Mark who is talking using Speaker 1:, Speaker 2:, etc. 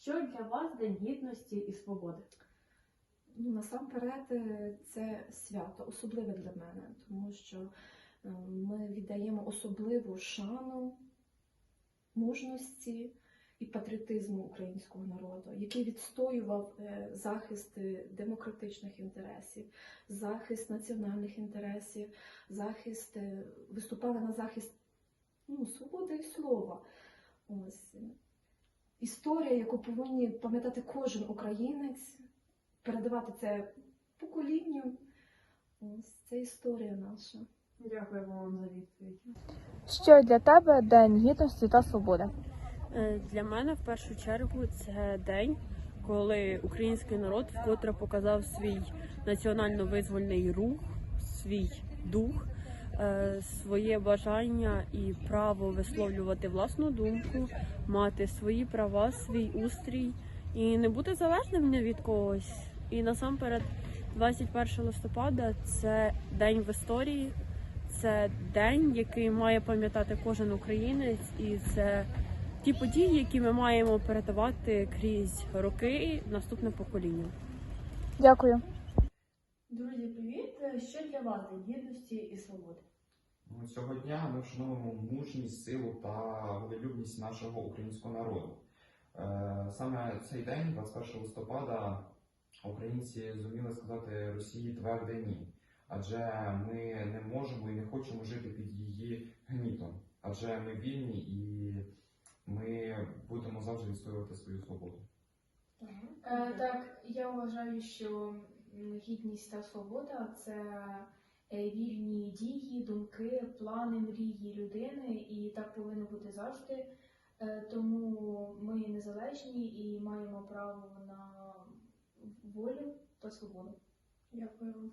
Speaker 1: Що для вас День гідності і свободи?
Speaker 2: Ну, насамперед, е, це свято, особливе для мене, тому що е, ми віддаємо особливу шану мужності і патріотизму українського народу, який відстоював е, захист демократичних інтересів, захист національних інтересів, захист, виступали на захист ну, свободи слова. Ось. Історія, яку повинні пам'ятати кожен українець, передавати це поколінню. Ось це історія наша.
Speaker 1: Дякую вам за відповідь.
Speaker 3: Що для тебе День гідності та свободи?
Speaker 4: Е, Для мене в першу чергу це день, коли український народ вкотре показав свій національно-визвольний рух, свій дух, своє бажання і право висловлювати власну думку, мати свої права, свій устрій і не бути залежним ні від когось. І насамперед, 21 листопада це день в історії, це день, який має пам'ятати кожен українець, і це ті події, які ми маємо передавати крізь роки наступне покоління.
Speaker 3: Дякую.
Speaker 1: Друзі, привіт! Що для вас День гідності і свободи?
Speaker 5: Ну, Цього дня ми вшановуємо мужність, силу та волелюбність нашого українського народу. Е, Саме цей день, 21 листопада, українці зуміли сказати Росії тверде ні. Адже ми не можемо і не хочемо жити під її гнітом. Адже ми вільні і ми будемо завжди відстоювати свою свободу.
Speaker 6: Е, Так, я вважаю, що гідність та свобода це е, вільні дії, думки, плани, мрії людини, і так повинно бути завжди. Е, Тому ми незалежні і маємо право на волю та свободу.
Speaker 2: Дякую вам.